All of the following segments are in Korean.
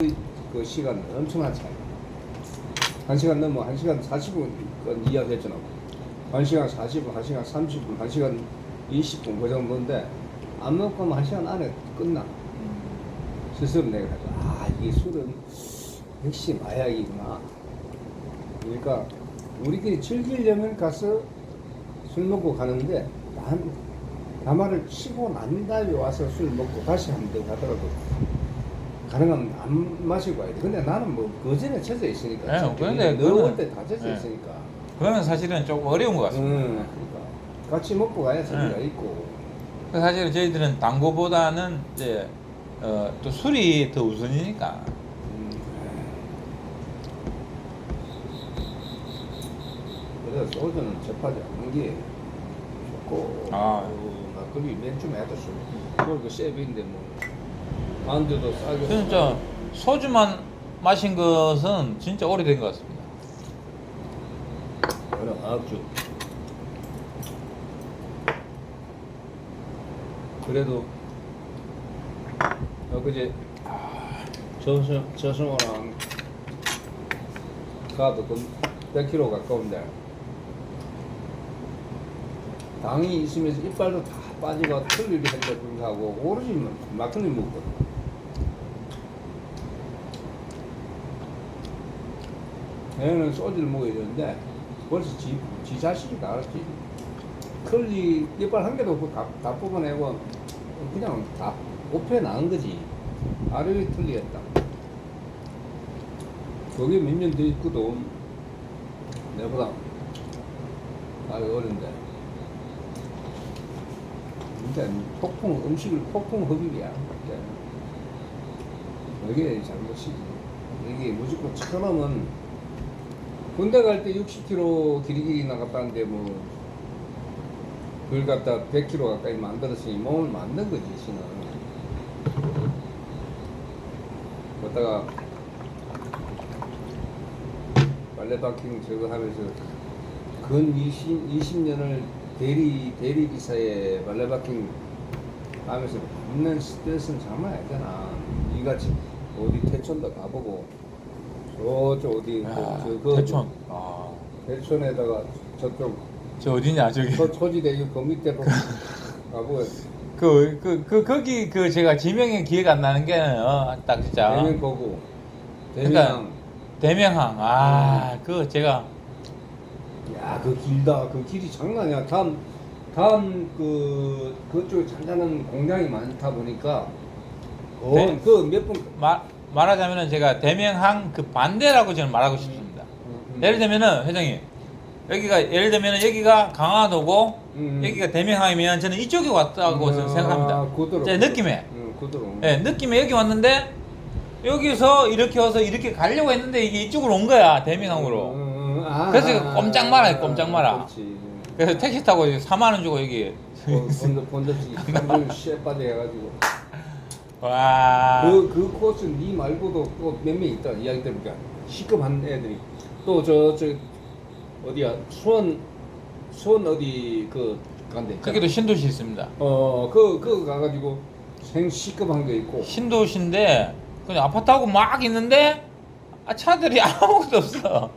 그, 그 시간 엄청난 차이. 한 시간 넘어 한 시간 40분 이야기했잖아. 한 시간 40분, 한 시간 30분, 한 시간 20분 그 정도인데 안 먹으면 한 시간 안에 끝나. 스스로 내가 아 이게 술은 역시 마약이구나. 그러니까 우리끼리 즐기려면 가서 술 먹고 가는데 난 담화를 치고 난 다음에 와서 술 먹고 다시 한번더 가더라도 가능하면 안 마시고 와야 돼. 근데 나는 뭐 그전에 쳐져 있으니까. 네, 근데 넣을 그거는- 때다 젖어 네. 있으니까. 그거는 사실은 조금 어려운 것 같습니다. 응, 그러니까 같이 먹고 가야 재미가 네. 있고. 그 사실은 저희들은 당구보다는 이제 어, 또 술이 더 우선이니까. 음. 그래서 소주는 접하지 않는 게 좋고. 아. 어, 막걸리 맨좀 해도 술. 그걸 그 세비인데 뭐. 안주도 싸게. 진짜 소주만 마신 것은 진짜 오래된 것 같습니다. 그럼 아주. 그래도 엊그제 저승 저승호랑 가도 그 100km 가까운데 당이 있으면서 이빨도 다 빠지고 틀리를 했는데 불구하고 오로지 막걸리 먹거든. 얘는 소주를 먹어야 되는데 벌써 지, 지 자식이 다 알았지. 클리 이빨 한 개도 다, 다 뽑아내고 그냥 다 옷에 나은 거지. 아래에 틀리겠다. 거기 몇 년 더 있거든. 내보다 아유 어린데. 근데 폭풍 음식을 폭풍 흡입이야. 이게 잘못이지. 이게 무조건 처음은 군대 갈 때 60km 길이길이 나갔다는데 뭐 그걸 갖다 100km 가까이 만들었으니 몸을 만든 거지 신은. 그러다가 빨래바킹 저거 하면서 근 20, 20년을 대리 대리 기사에 빨래바킹 하면서 받는 스트레스는 장난 아니잖아. 이같이 어디 태촌도 가보고 저쪽 어디 그, 아, 저, 그, 대촌. 아, 대촌에다가 저쪽 저 어디냐 저기. 저 초지대 그 밑에로 가보고 그, 그, 그, 거기, 그, 제가 지명이 기억 안 나는 게, 어, 딱 진짜. 대명 거고 대명 대명항. 아, 그, 제가, 야그 길다 그 길이 장난 아니야 다음 다음 그 그쪽에 잔잔한 공장이 많다 보니까 대- 어그몇분 말, 말하자면은 제가 대명항 그 반대라고 저는 말하고 싶습니다. 예를 들면은, 회장님, 여기가, 예를 들면은 여기가 강화도고, 음. 여기가 대명항이면 저는 이쪽에 왔다고 저는 생각합니다. 구도로 제 느낌에. 응 구도로 예, 느낌에 여기 왔는데, 여기서 이렇게 와서 이렇게 가려고 했는데 이게 이쪽으로 온 거야, 대명항으로. 음, 음, 아, 그래서 아, 꼼짝 말아요, 꼼짝 말아. 그렇지 그래서 택시 타고 4만 원 주고 여기. 본드 본드지 한번 쉐 빠져 해가지고 와. 그, 그 코스 니 말고도 또몇명 있다 이야기 들으니까 시급한 애들이 또 저 저 어디야 수원 수원 어디 그 간데 있잖아. 거기도 신도시 있습니다. 어그 그 가가지고 생 시급한 거 있고 신도시인데 그냥 아파트하고 막 있는데 아, 차들이 아무것도 없어.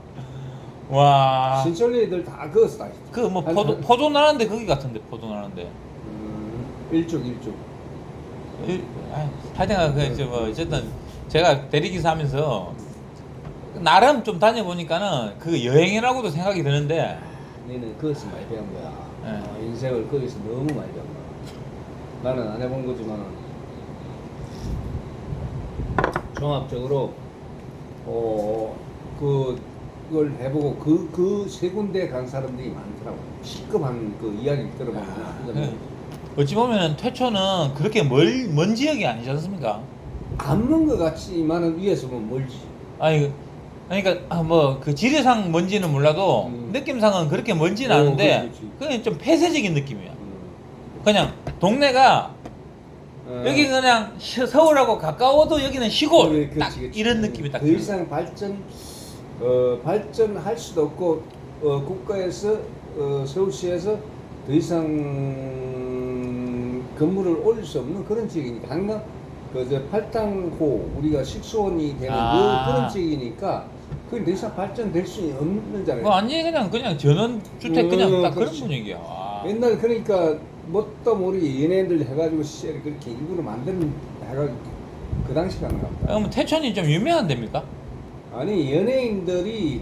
와. 신철 애들 다 그거 다 있어. 그뭐 한- 포도 한- 포도 나는데 거기 같은데 포도 나는데. 음, 일쪽 일쪽 하여튼 그뭐 어쨌든 제가 대리기사 하면서 나름 좀 다녀보니까는 그 여행이라고도 생각이 드는데. 너는 그것을 많이 배운 거야. 네. 어, 인생을 거기서 너무 많이 배운 거야. 나는 안 해본 거지만은 종합적으로 어 그 그걸 해보고 그 그 세 군데 간 사람들이 많더라고. 시급한 그 이야기 들어보면. 네. 어찌 보면 퇴초는 그렇게 멀, 먼 지역이 아니지 않습니까? 안 먼 것 같지만은 위에서 보면 멀지 아니 그러니까 뭐 그 지리상 먼지는 몰라도 음. 느낌상은 그렇게 먼지는 어, 않은데 그렇지, 그렇지. 그냥 좀 폐쇄적인 느낌이야. 음. 그냥 동네가 어. 여기 그냥 시- 서울하고 가까워도 여기는 시골 그래, 그렇지, 딱 그렇지. 이런 느낌이 딱 더 들어요. 이상 발전 어, 발전할 수도 없고 어, 국가에서 어, 서울시에서 더 이상 건물을 올릴 수 없는 그런 지역이니까 항상 그저 팔당호 우리가 식수원이 되는 아. 그 그런 지역이니까 그게 더 이상 발전될 수 없는잖아요. 뭐 완전히 그냥 그냥 전원 주택 그냥 음, 딱 그런 그렇지. 분위기야. 아. 옛날 그러니까 뭣도 모르게 연예인들 해가지고 씨 그렇게 일부러 만드는 해가지고 그 당시 가는 것 같다. 그러면 태촌이 좀 유명한 데입니까? 아니 연예인들이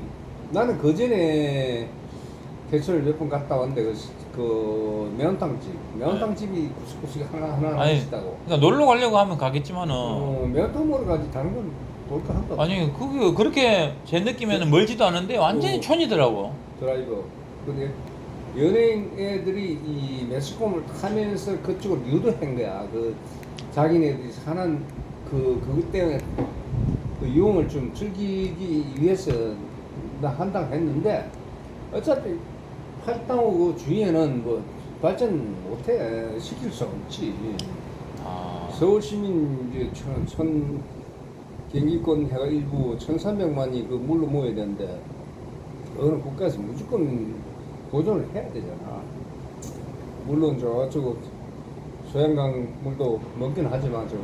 나는 그 전에 대천을 몇번 갔다 왔는데 그, 그 매운탕집 매운탕집이 구석구석에 하나 하나 아니, 있다고. 그러니까 놀러 가려고 하면 가겠지만은 어, 매운탕 먹으러 가지 다른 건 볼까 한다. 아니 그게 그렇게 제 느낌에는 멀지도 않은데 완전히 어. 촌이더라고. 드라이버. 근데 연예인 애들이 이 매스컴을 타면서 그쪽으로 유도한 거야. 그 자기네들이 사는 그 그것 때문에 그 유흥을 좀 즐기기 위해서 나 한다고 했는데 어차피 팔당호 그 주위에는 뭐 발전 못해 시킬 수 없지. 아. 서울 시민 이제 천, 천 경기권 해가 일부 1,300만이 그 물로 모여야 되는데 어느 국가에서 무조건 보존을 해야 되잖아. 물론 저쪽 소양강 물도 먹긴 하지만 저